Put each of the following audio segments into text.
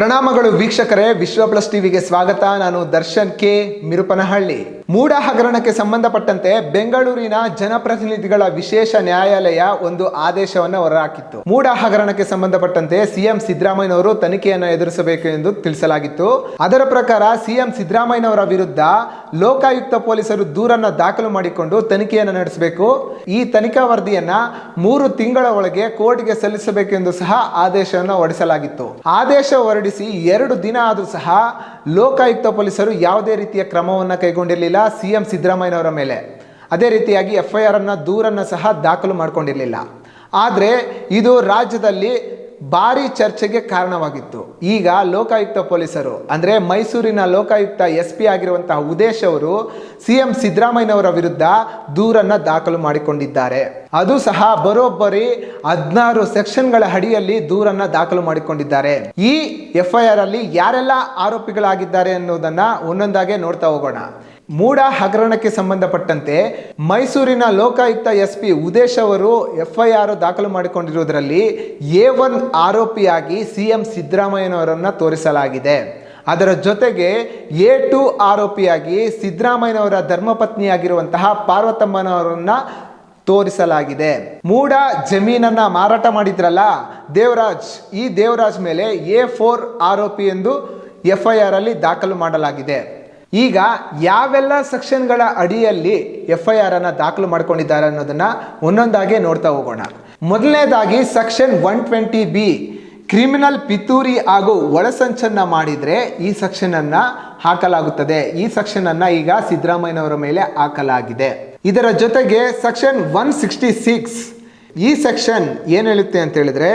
ಪ್ರಣಾಮಗಳು ವೀಕ್ಷಕರೇ ವಿಶ್ವ ಪ್ಲಸ್ ಟಿವಿಗೆ ಸ್ವಾಗತ. ನಾನು ದರ್ಶನ್ ಕೆ. ಮಿರುಪನಹಳ್ಳಿ ಮೂಡ ಹಗರಣಕ್ಕೆ ಸಂಬಂಧಪಟ್ಟಂತೆ ಬೆಂಗಳೂರಿನ ಜನಪ್ರತಿನಿಧಿಗಳ ವಿಶೇಷ ನ್ಯಾಯಾಲಯ ಒಂದು ಆದೇಶವನ್ನು ಹೊರಹಾಕಿತ್ತು. ಮೂಡ ಹಗರಣಕ್ಕೆ ಸಂಬಂಧಪಟ್ಟಂತೆ ಸಿಎಂ ಸಿದ್ದರಾಮಯ್ಯನವರು ತನಿಖೆಯನ್ನು ಎದುರಿಸಬೇಕು ಎಂದು ತಿಳಿಸಲಾಗಿತ್ತು. ಅದರ ಪ್ರಕಾರ ಸಿಎಂ ಸಿದ್ದರಾಮಯ್ಯನವರ ವಿರುದ್ಧ ಲೋಕಾಯುಕ್ತ ಪೊಲೀಸರು ದೂರನ್ನ ದಾಖಲು ಮಾಡಿಕೊಂಡು ತನಿಖೆಯನ್ನು ನಡೆಸಬೇಕು. ಈ ತನಿಖಾ ವರದಿಯನ್ನ ಮೂರು ತಿಂಗಳ ಒಳಗೆ ಕೋರ್ಟ್ಗೆ ಸಲ್ಲಿಸಬೇಕೆಂದು ಸಹ ಆದೇಶವನ್ನು ಹೊರಡಿಸಲಾಗಿತ್ತು. ಆದೇಶ ಹೊರಡಿಸಿ ಎರಡು ದಿನ ಆದರೂ ಸಹ ಲೋಕಾಯುಕ್ತ ಪೊಲೀಸರು ಯಾವುದೇ ರೀತಿಯ ಕ್ರಮವನ್ನು ಕೈಗೊಂಡಿರಲಿಲ್ಲ. ಸಿಎಂ ಸಿದ್ದರಾಮಯ್ಯನವರ ಮೇಲೆ. ಅದೇ ರೀತಿಯಾಗಿ ಎಫ್ ಐ ಆರ್ ಅನ್ನ, ದೂರನ್ನು ಸಹ ದಾಖಲು ಮಾಡಿಕೊಂಡಿರಲಿಲ್ಲ. ಆದರೆ ಇದು ರಾಜ್ಯದಲ್ಲಿ ಭಾರಿ ಚರ್ಚೆಗೆ ಕಾರಣವಾಗಿತ್ತು. ಈಗ ಲೋಕಾಯುಕ್ತ ಪೊಲೀಸರು, ಅಂದರೆ ಮೈಸೂರಿನ ಲೋಕಾಯುಕ್ತ ಎಸ್ ಪಿ ಆಗಿರುವಂತಹ ಉದೇಶ್ ಅವರು ಸಿ ಎಂ ಸಿದ್ದರಾಮಯ್ಯನವರ ವಿರುದ್ಧ ದೂರನ್ನ ದಾಖಲು ಮಾಡಿಕೊಂಡಿದ್ದಾರೆ. ಅದು ಸಹ ಬರೋಬ್ಬರಿ ಹದಿನಾರು ಸೆಕ್ಷನ್ಗಳ ಅಡಿಯಲ್ಲಿ ದೂರನ್ನ ದಾಖಲು ಮಾಡಿಕೊಂಡಿದ್ದಾರೆ. ಈ ಎಫ್ ಐ ಆರ್ ಅಲ್ಲಿ ಯಾರೆಲ್ಲ ಆರೋಪಿಗಳಾಗಿದ್ದಾರೆ ಅನ್ನೋದನ್ನ ಒಂದೊಂದಾಗೆ ನೋಡ್ತಾ ಹೋಗೋಣ. ಮೂಡ ಹಗರಣಕ್ಕೆ ಸಂಬಂಧಪಟ್ಟಂತೆ ಮೈಸೂರಿನ ಲೋಕಾಯುಕ್ತ ಎಸ್ ಪಿ ಉದೇಶ್ ಅವರು ಎಫ್ಐಆರ್ ದಾಖಲು ಮಾಡಿಕೊಂಡಿರುವುದರಲ್ಲಿ ಎ ಒನ್ ಆರೋಪಿಯಾಗಿ ಸಿಎಂ ಸಿದ್ದರಾಮಯ್ಯನವರನ್ನ ತೋರಿಸಲಾಗಿದೆ. ಅದರ ಜೊತೆಗೆ ಎ ಟು ಆರೋಪಿಯಾಗಿ ಸಿದ್ದರಾಮಯ್ಯನವರ ಧರ್ಮಪತ್ನಿಯಾಗಿರುವಂತಹ ಪಾರ್ವತಮ್ಮನವರನ್ನ ತೋರಿಸಲಾಗಿದೆ. ಮೂಡ ಜಮೀನನ್ನ ಮಾರಾಟ ಮಾಡಿದ್ರಲ್ಲ, ದೇವರಾಜ್, ಈ ದೇವರಾಜ್ ಮೇಲೆ ಎ ಫೋರ್ ಆರೋಪಿ ಎಂದು ಎಫ್ಐಆರ್ ಅಲ್ಲಿ ದಾಖಲು ಮಾಡಲಾಗಿದೆ. ಈಗ ಯಾವೆಲ್ಲ ಸೆಕ್ಷನ್ಗಳ ಅಡಿಯಲ್ಲಿ ಎಫ್ ಐ ಆರ್ ಅನ್ನು ದಾಖಲು ಮಾಡ್ಕೊಂಡಿದ್ದಾರೆ ಅನ್ನೋದನ್ನ ಒಂದೊಂದಾಗಿ ನೋಡ್ತಾ ಹೋಗೋಣ. ಮೊದಲನೇದಾಗಿ section one twenty B, criminal ಪಿತೂರಿ ಹಾಗೂ ಒಳಸಂಚನ್ನ ಮಾಡಿದ್ರೆ ಈ ಸೆಕ್ಷನ್ ಅನ್ನ ಹಾಕಲಾಗುತ್ತದೆ. ಈ ಸೆಕ್ಷನ್ ಅನ್ನ ಈಗ ಸಿದ್ದರಾಮಯ್ಯನವರ ಮೇಲೆ ಹಾಕಲಾಗಿದೆ. ಇದರ ಜೊತೆಗೆ ಸೆಕ್ಷನ್ ಒನ್ ಸಿಕ್ಸ್ಟಿ ಸಿಕ್ಸ್, ಈ ಸೆಕ್ಷನ್ ಏನು ಹೇಳುತ್ತೆ ಅಂತ ಹೇಳಿದ್ರೆ,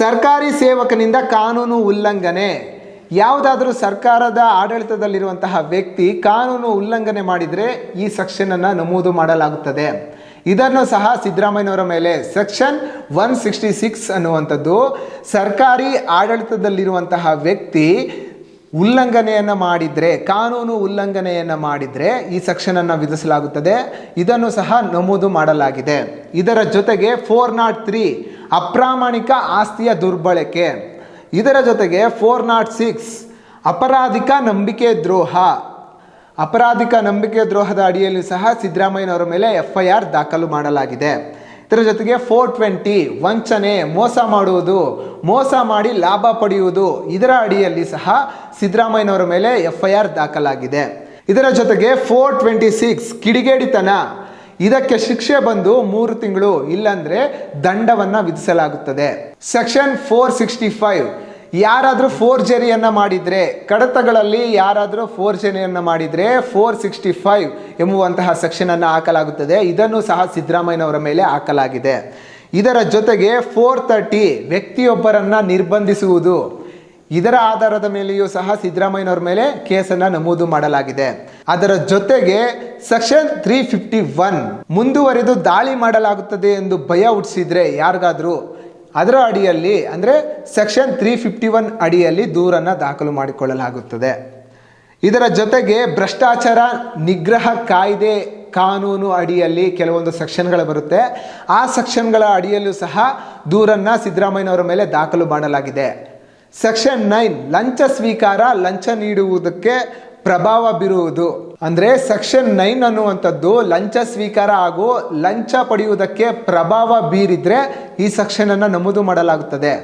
ಸರ್ಕಾರಿ ಸೇವಕನಿಂದ ಕಾನೂನು ಉಲ್ಲಂಘನೆ. ಯಾವುದಾದ್ರೂ ಸರ್ಕಾರದ ಆಡಳಿತದಲ್ಲಿರುವಂತಹ ವ್ಯಕ್ತಿ ಕಾನೂನು ಉಲ್ಲಂಘನೆ ಮಾಡಿದರೆ ಈ ಸೆಕ್ಷನ್ ಅನ್ನ ನಮೂದು ಮಾಡಲಾಗುತ್ತದೆ. ಇದನ್ನು ಸಹ ಸಿದ್ದರಾಮಯ್ಯನವರ ಮೇಲೆ ಸೆಕ್ಷನ್ ಒನ್ ಸಿಕ್ಸ್ಟಿ ಸಿಕ್ಸ್ ಅನ್ನುವಂಥದ್ದು ಸರ್ಕಾರಿ ಆಡಳಿತದಲ್ಲಿರುವಂತಹ ವ್ಯಕ್ತಿ ಉಲ್ಲಂಘನೆಯನ್ನು ಮಾಡಿದರೆ, ಕಾನೂನು ಉಲ್ಲಂಘನೆಯನ್ನು ಮಾಡಿದರೆ ಈ ಸೆಕ್ಷನನ್ನು ವಿಧಿಸಲಾಗುತ್ತದೆ. ಇದನ್ನು ಸಹ ನಮೂದು ಮಾಡಲಾಗಿದೆ. ಇದರ ಜೊತೆಗೆ ಫೋರ್ ನಾಟ್ ತ್ರೀ ಅಪ್ರಾಮಾಣಿಕ ಆಸ್ತಿಯ ದುರ್ಬಳಕೆ. ಇದರ ಜೊತೆಗೆ ಫೋರ್ ನಾಟ್ ಸಿಕ್ಸ್ ಅಪರಾಧಿಕ ನಂಬಿಕೆ ದ್ರೋಹ. ಅಪರಾಧಿಕ ನಂಬಿಕೆ ದ್ರೋಹದ ಅಡಿಯಲ್ಲಿ ಸಹ ಸಿದ್ದರಾಮಯ್ಯನವರ ಮೇಲೆ ಎಫ್ ಐ ಆರ್ ದಾಖಲು ಮಾಡಲಾಗಿದೆ. ಇದರ ಜೊತೆಗೆ ಫೋರ್ ಟ್ವೆಂಟಿ ವಂಚನೆ, ಮೋಸ ಮಾಡುವುದು, ಮೋಸ ಮಾಡಿ ಲಾಭ ಪಡೆಯುವುದು, ಇದರ ಅಡಿಯಲ್ಲಿ ಸಹ ಸಿದ್ದರಾಮಯ್ಯನವರ ಮೇಲೆ ಎಫ್ ಐ ಆರ್ ದಾಖಲಾಗಿದೆ. ಇದರ ಜೊತೆಗೆ ಫೋರ್ ಟ್ವೆಂಟಿ ಸಿಕ್ಸ್ ಕಿಡಿಗೇಡಿತನ. ಇದಕ್ಕೆ ಶಿಕ್ಷೆ ಬಂದು ಮೂರು ತಿಂಗಳು, ಇಲ್ಲಾಂದ್ರೆ ದಂಡವನ್ನ ವಿಧಿಸಲಾಗುತ್ತದೆ. ಸೆಕ್ಷನ್ ಫೋರ್ ಸಿಕ್ಸ್ಟಿ ಫೈವ್ ಯಾರಾದರೂ ಫೋರ್ಜರಿಯನ್ನ ಮಾಡಿದ್ರೆ, ಕಡತಗಳಲ್ಲಿ ಯಾರಾದರೂ ಫೋರ್ಜರಿಯನ್ನ ಮಾಡಿದ್ರೆ ಫೋರ್ ಸಿಕ್ಸ್ಟಿ ಫೈವ್ ಎಂಬುವಂತಹ ಸೆಕ್ಷನ್ ಅನ್ನು ಹಾಕಲಾಗುತ್ತದೆ. ಇದನ್ನು ಸಹ ಸಿದ್ದರಾಮಯ್ಯನವರ ಮೇಲೆ ಹಾಕಲಾಗಿದೆ. ಇದರ ಜೊತೆಗೆ ಫೋರ್ ತರ್ಟಿ ವ್ಯಕ್ತಿಯೊಬ್ಬರನ್ನ ನಿರ್ಬಂಧಿಸುವುದು. ಇದರ ಆಧಾರದ ಮೇಲೆಯೂ ಸಹ ಸಿದ್ದರಾಮಯ್ಯನವರ ಮೇಲೆ ಕೇಸನ್ನ ನಮೂದು ಮಾಡಲಾಗಿದೆ. ಅದರ ಜೊತೆಗೆ ಸೆಕ್ಷನ್ ತ್ರೀ ಫಿಫ್ಟಿ ಒನ್ ಮುಂದುವರೆದು ದಾಳಿ ಮಾಡಲಾಗುತ್ತದೆ ಎಂದು ಭಯ ಹುಟ್ಟಿಸಿದ್ರೆ ಯಾರಿಗಾದ್ರೂ? ಅದರ ಅಡಿಯಲ್ಲಿ, ಅಂದರೆ ಸೆಕ್ಷನ್ ತ್ರೀ ಫಿಫ್ಟಿ ಒನ್ ಅಡಿಯಲ್ಲಿ ದೂರನ್ನ ದಾಖಲು ಮಾಡಿಕೊಳ್ಳಲಾಗುತ್ತದೆ. ಇದರ ಜೊತೆಗೆ ಭ್ರಷ್ಟಾಚಾರ ನಿಗ್ರಹ ಕಾಯ್ದೆ ಕಾನೂನು ಅಡಿಯಲ್ಲಿ ಕೆಲವೊಂದು ಸೆಕ್ಷನ್ಗಳು ಬರುತ್ತೆ. ಆ ಸೆಕ್ಷನ್ಗಳ ಅಡಿಯಲ್ಲೂ ಸಹ ದೂರನ್ನ ಸಿದ್ದರಾಮಯ್ಯನವರ ಮೇಲೆ ದಾಖಲು ಮಾಡಲಾಗಿದೆ. ಸೆಕ್ಷನ್ ನೈನ್ ಲಂಚ ಸ್ವೀಕಾರ, ಲಂಚ ನೀಡುವುದಕ್ಕೆ ಪ್ರಭಾವ ಬೀರುವುದು. ಅಂದರೆ ಸೆಕ್ಷನ್ ನೈನ್ ಅನ್ನುವಂಥದ್ದು ಲಂಚ ಸ್ವೀಕಾರ ಹಾಗೂ ಲಂಚ ಪಡೆಯುವುದಕ್ಕೆ ಪ್ರಭಾವ ಬೀರಿದರೆ ಈ ಸೆಕ್ಷನನ್ನು ನಮೂದು ಮಾಡಲಾಗುತ್ತದೆ.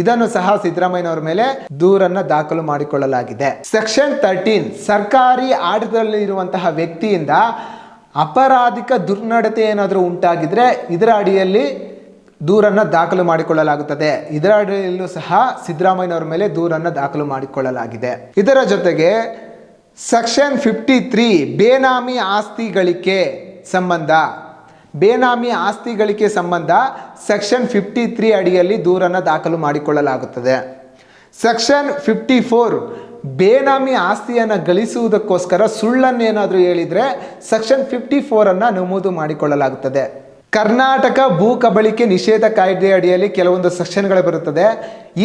ಇದನ್ನು ಸಹ ಸಿದ್ದರಾಮಯ್ಯನವರ ಮೇಲೆ ದೂರನ್ನು ದಾಖಲು ಮಾಡಿಕೊಳ್ಳಲಾಗಿದೆ. ಸೆಕ್ಷನ್ ತರ್ಟೀನ್ ಸರ್ಕಾರಿ ಆಡಳಿತದಲ್ಲಿ ಇರುವಂತಹ ವ್ಯಕ್ತಿಯಿಂದ ಅಪರಾಧಿಕ ದುರ್ನಡತೆ ಏನಾದರೂ ಉಂಟಾಗಿದ್ರೆ ಇದರ ಅಡಿಯಲ್ಲಿ ದೂರನ್ನ ದಾಖಲು ಮಾಡಿಕೊಳ್ಳಲಾಗುತ್ತದೆ. ಇದರ ಅಡಿಯಲ್ಲೂ ಸಹ ಸಿದ್ದರಾಮಯ್ಯನವರ ಮೇಲೆ ದೂರನ್ನು ದಾಖಲು ಮಾಡಿಕೊಳ್ಳಲಾಗಿದೆ. ಇದರ ಜೊತೆಗೆ ಸೆಕ್ಷನ್ ಫಿಫ್ಟಿ ತ್ರೀ ಬೇನಾಮಿ ಆಸ್ತಿ ಗಳಿಕೆ ಸಂಬಂಧ. ಬೇನಾಮಿ ಆಸ್ತಿ ಗಳಿಕೆ ಸಂಬಂಧ ಸೆಕ್ಷನ್ ಫಿಫ್ಟಿ ತ್ರೀ ಅಡಿಯಲ್ಲಿ ದೂರನ್ನು ದಾಖಲು ಮಾಡಿಕೊಳ್ಳಲಾಗುತ್ತದೆ. ಸೆಕ್ಷನ್ ಫಿಫ್ಟಿ ಫೋರ್ ಬೇನಾಮಿ ಆಸ್ತಿಯನ್ನು ಗಳಿಸುವುದಕ್ಕೋಸ್ಕರ ಸುಳ್ಳನ್ನೇನಾದರೂ ಹೇಳಿದರೆ ಸೆಕ್ಷನ್ ಫಿಫ್ಟಿ ಫೋರನ್ನು ನಮೂದು ಮಾಡಿಕೊಳ್ಳಲಾಗುತ್ತದೆ. ಕರ್ನಾಟಕ ಭೂ ಕಬಳಿಕೆ ನಿಷೇಧ ಕಾಯ್ದೆ ಅಡಿಯಲ್ಲಿ ಕೆಲವೊಂದು ಸೆಕ್ಷನ್ಗಳು ಬರುತ್ತದೆ.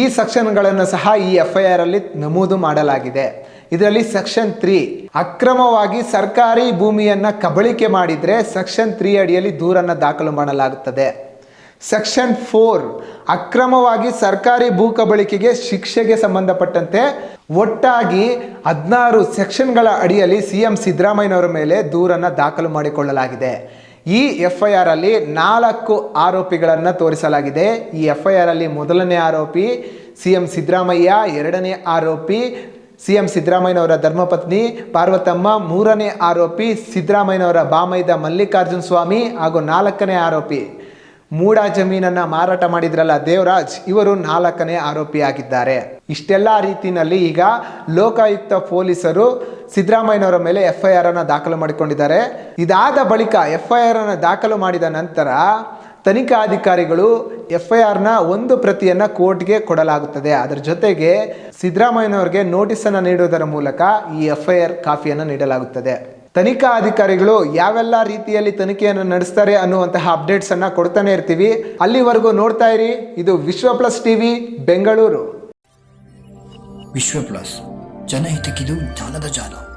ಈ ಸೆಕ್ಷನ್ಗಳನ್ನು ಸಹ ಈ ಎಫ್ ಐ ಆರ್ ಅಲ್ಲಿ ನಮೂದು ಮಾಡಲಾಗಿದೆ. ಇದರಲ್ಲಿ ಸೆಕ್ಷನ್ ತ್ರೀ ಅಕ್ರಮವಾಗಿ ಸರ್ಕಾರಿ ಭೂಮಿಯನ್ನು ಕಬಳಿಕೆ ಮಾಡಿದರೆ ಸೆಕ್ಷನ್ ತ್ರೀ ಅಡಿಯಲ್ಲಿ ದೂರನ್ನ ದಾಖಲು ಮಾಡಲಾಗುತ್ತದೆ. ಸೆಕ್ಷನ್ ಫೋರ್ ಅಕ್ರಮವಾಗಿ ಸರ್ಕಾರಿ ಭೂ ಕಬಳಿಕೆಗೆ ಶಿಕ್ಷೆಗೆ ಸಂಬಂಧಪಟ್ಟಂತೆ ಒಟ್ಟಾಗಿ ಹದಿನಾರು ಸೆಕ್ಷನ್ಗಳ ಅಡಿಯಲ್ಲಿ ಸಿ ಎಂ ಸಿದ್ದರಾಮಯ್ಯನವರ ಮೇಲೆ ದೂರನ್ನು ದಾಖಲು ಮಾಡಿಕೊಳ್ಳಲಾಗಿದೆ. ಈ ಎಫ್ ಐ ಆರ್ ಅಲ್ಲಿ ನಾಲ್ಕು ಆರೋಪಿಗಳನ್ನು ತೋರಿಸಲಾಗಿದೆ. ಈ ಎಫ್ ಐ ಆರ್ ಅಲ್ಲಿ ಮೊದಲನೇ ಆರೋಪಿ ಸಿ ಎಂ ಸಿದ್ದರಾಮಯ್ಯ, ಎರಡನೇ ಆರೋಪಿ ಸಿ ಎಂ ಸಿದ್ದರಾಮಯ್ಯನವರ ಧರ್ಮಪತ್ನಿ, ಪಾರ್ವತಮ್ಮ, ಮೂರನೇ ಆರೋಪಿ ಸಿದ್ದರಾಮಯ್ಯನವರ ಬಾಮೈದ ಮಲ್ಲಿಕಾರ್ಜುನ ಸ್ವಾಮಿ ಹಾಗೂ ನಾಲ್ಕನೇ ಆರೋಪಿ. ಮೂಡ ಜಮೀನನ್ನ ಮಾರಾಟ ಮಾಡಿದ್ರಲ್ಲ ದೇವರಾಜ್, ಇವರು ನಾಲ್ಕನೇ ಆರೋಪಿಯಾಗಿದ್ದಾರೆ. ಇಷ್ಟೆಲ್ಲ ರೀತಿಯಲ್ಲಿ ಈಗ ಲೋಕಾಯುಕ್ತ ಪೊಲೀಸರು ಸಿದ್ದರಾಮಯ್ಯನವರ ಮೇಲೆ ಎಫ್ ಐ ಆರ್ ಅನ್ನ ದಾಖಲು ಮಾಡಿಕೊಂಡಿದ್ದಾರೆ. ಇದಾದ ಬಳಿಕ ಎಫ್ ಐ ಆರ್ ಅನ್ನ ದಾಖಲು ಮಾಡಿದ ನಂತರ ತನಿಖಾಧಿಕಾರಿಗಳು ಎಫ್ ಐ ಆರ್ನ ಒಂದು ಪ್ರತಿಯನ್ನ ಕೋರ್ಟ್ಗೆ ಕೊಡಲಾಗುತ್ತದೆ. ಅದರ ಜೊತೆಗೆ ಸಿದ್ದರಾಮಯ್ಯನವರಿಗೆ ನೋಟಿಸನ್ನು ನೀಡುವುದರ ಮೂಲಕ ಈ ಎಫ್ ಐ ಆರ್ ಕಾಫಿಯನ್ನು ನೀಡಲಾಗುತ್ತದೆ. ತನಿಖಾ ಅಧಿಕಾರಿಗಳು ಯಾವೆಲ್ಲ ರೀತಿಯಲ್ಲಿ ತನಿಖೆಯನ್ನು ನಡೆಸ್ತಾರೆ ಅನ್ನುವಂತಹ ಅಪ್ಡೇಟ್ಸ್ ಅನ್ನ ಕೊಡ್ತಾನೆ ಇರ್ತೀವಿ. ಅಲ್ಲಿವರೆಗೂ ನೋಡ್ತಾ ಇರಿ. ಇದು ವಿಶ್ವ ಪ್ಲಸ್ ಟಿವಿ, ಬೆಂಗಳೂರು. ವಿಶ್ವ ಪ್ಲಸ್. ಜನಹಿತಕ್ಕಿದು ಜ್ಞಾನದ ಜಾಲ.